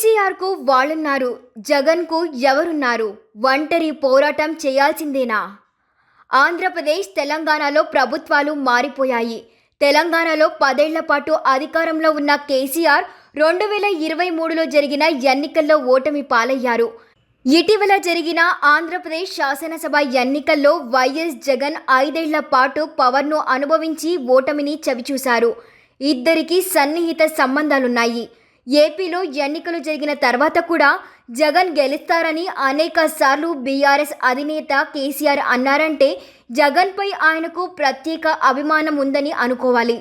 కేసీఆర్కు వాళ్ళున్నారు జగన్కు ఎవరున్నారు? ఒంటరి పోరాటం చేయాల్సిందేనా? ఆంధ్రప్రదేశ్ తెలంగాణలో ప్రభుత్వాలు మారిపోయాయి. తెలంగాణలో పదేళ్ళ పాటు అధికారంలో ఉన్న కేసీఆర్ రెండు వేల ఇరవై మూడులో జరిగిన ఎన్నికల్లో ఓటమి పాలయ్యారు. ఇటీవల జరిగిన ఆంధ్రప్రదేశ్ శాసనసభ ఎన్నికల్లో వైఎస్ జగన్ ఐదేళ్ళ పాటు పవర్ను అనుభవించి ఓటమిని చవిచూశారు. ఇద్దరికీ సన్నిహిత సంబంధాలున్నాయి. ఏపీలో ఎన్నికలు జరిగిన తర్వాత కూడా జగన్ గెలుస్తారని అనేక సార్లు బీఆర్ఎస్ అధినేత కేసీఆర్ అన్నారంటే జగన్పై ఆయనకు ప్రత్యేక అభిమానం ఉందని అనుకోవాలి.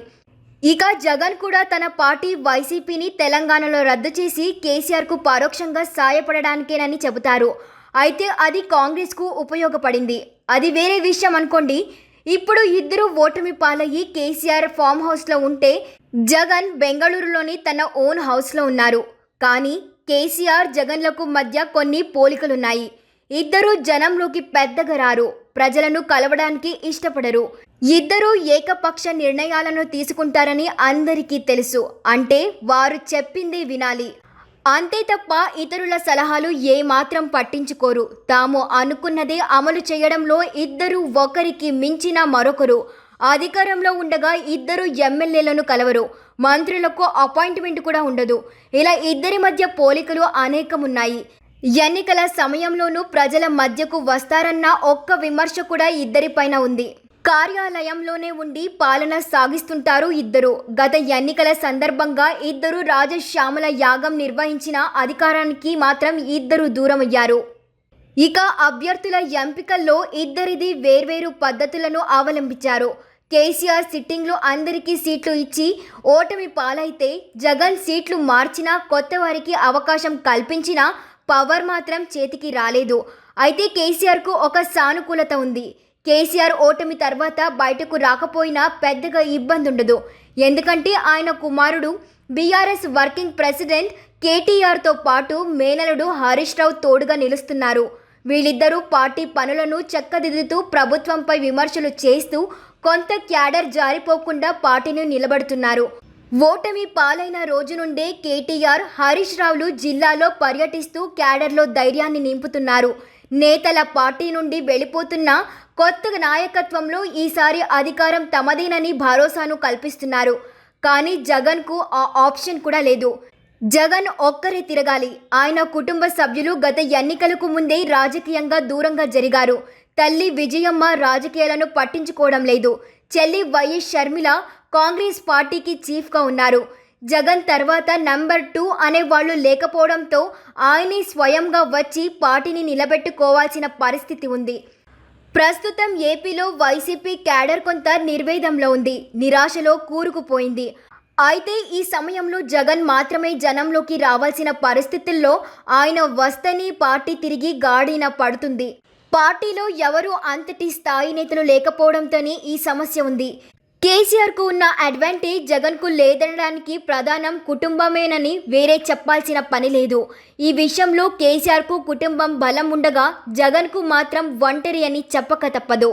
ఇక జగన్ కూడా తన పార్టీ వైసీపీని తెలంగాణలో రద్దు చేసి కేసీఆర్కు పరోక్షంగా సాయపడడానికేనని చెబుతారు. అయితే అది కాంగ్రెస్కు ఉపయోగపడింది. అది వేరే విషయం అనుకోండి. ఇప్పుడు ఇద్దరు ఓటమి పాలయ్యి కేసీఆర్ ఫామ్ హౌస్లో ఉంటే జగన్ బెంగళూరులోని తన ఓన్ హౌస్లో ఉన్నారు. కానీ కేసీఆర్ జగన్లకు మధ్య కొన్ని పోలికలున్నాయి. ఇద్దరు జనంలోకి పెద్దగా రారు. ప్రజలను కలవడానికి ఇష్టపడరు. ఇద్దరూ ఏకపక్ష నిర్ణయాలను తీసుకుంటారని అందరికీ తెలుసు. అంటే వారు చెప్పింది వినాలి. అంతే తప్ప ఇతరుల సలహాలు ఏమాత్రం పట్టించుకోరు. తాము అనుకున్నదే అమలు చేయడంలో ఇద్దరు ఒకరికి మించిన మరొకరు. అధికారంలో ఉండగా ఇద్దరు ఎమ్మెల్యేలను కలవరు. మంత్రులకు అపాయింట్మెంట్ కూడా ఉండదు. ఇలా ఇద్దరి మధ్య పోలికలు అనేకం ఉన్నాయి ఎన్నికల సమయంలోనూ ప్రజల మధ్యకు వస్తారన్న ఒక్క విమర్శ కూడా ఇద్దరిపైన ఉంది. కార్యాలయంలోనే ఉండి పాలన సాగిస్తుంటారు ఇద్దరు. గత ఎన్నికల సందర్భంగా ఇద్దరు రాజశ్యామల యాగం నిర్వహించిన అధికారానికి మాత్రం ఇద్దరు దూరమయ్యారు. ఇక అభ్యర్థుల ఎంపికల్లో ఇద్దరిది వేర్వేరు పద్ధతులను అవలంబించారు. కేసీఆర్ సిట్టింగ్లో అందరికీ సీట్లు ఇచ్చి ఓటమి పాలైతే జగన్ సీట్లు మార్చినా కొత్త వారికి అవకాశం కల్పించినా పవర్ మాత్రం చేతికి రాలేదు. అయితే కేసీఆర్కు ఒక సానుకూలత ఉంది. కేసీఆర్ ఓటమి తర్వాత బయటకు రాకపోయినా పెద్దగా ఇబ్బంది ఉండదు ఎందుకంటే ఆయన కుమారుడు బీఆర్ఎస్ వర్కింగ్ ప్రెసిడెంట్ కేటీఆర్తో పాటు మేనలుడు హరీష్ రావు తోడుగా నిలుస్తున్నారు. వీళ్ళిద్దరూ పార్టీ పనులను చక్కదిద్దుతూ ప్రభుత్వంపై విమర్శలు చేస్తూ కొంత క్యాడర్ జారిపోకుండా పార్టీని నిలబడుతున్నారు. ఓటమి పాలైన రోజు నుండే కేటీఆర్ హరీష్ రావులు జిల్లాలో పర్యటిస్తూ క్యాడర్లో ధైర్యాన్ని నింపుతున్నారు. నేతల పార్టీ నుండి వెళ్ళిపోతున్న కొత్త నాయకత్వంలో ఈసారి అధికారం తమదేనని భరోసాను కల్పిస్తున్నారు. కానీ జగన్కు ఆ ఆప్షన్ కూడా లేదు. జగన్ ఒక్కరే తిరగాలి. ఆయన కుటుంబ సభ్యులు గత ఎన్నికలకు ముందే రాజకీయంగా దూరంగా జరిగారు. తల్లి విజయమ్మ రాజకీయాలను పట్టించుకోవడం లేదు. చెల్లి వైఎస్ షర్మిల కాంగ్రెస్ పార్టీకి చీఫ్గా ఉన్నారు. జగన్ తర్వాత నంబర్ టూ అనేవాళ్ళు లేకపోవడంతో ఆయనే స్వయంగా వచ్చి పార్టీని నిలబెట్టుకోవాల్సిన పరిస్థితి ఉంది. ప్రస్తుతం ఏపీలో వైసీపీ క్యాడర్ కొంత నిర్వేదంలో ఉంది. నిరాశలో కూరుకుపోయింది. అయితే ఈ సమయంలో జగన్ మాత్రమే జనంలోకి రావాల్సిన పరిస్థితుల్లో ఆయన వస్తని పార్టీ తిరిగి గాడిన పడుతుంది. పార్టీలో ఎవరు అంతటి స్థాయి నేతలు లేకపోవడంతోనే ఈ సమస్య ఉంది. కేసీఆర్కు ఉన్న అడ్వాంటేజ్ జగన్కు లేదనడానికి ప్రధానం కుటుంబమేనని వేరే చెప్పాల్సిన పని లేదు. ఈ విషయంలో కేసీఆర్కు కుటుంబం బలం ఉండగా జగన్కు మాత్రం ఒంటరి అని చెప్పక తప్పదు.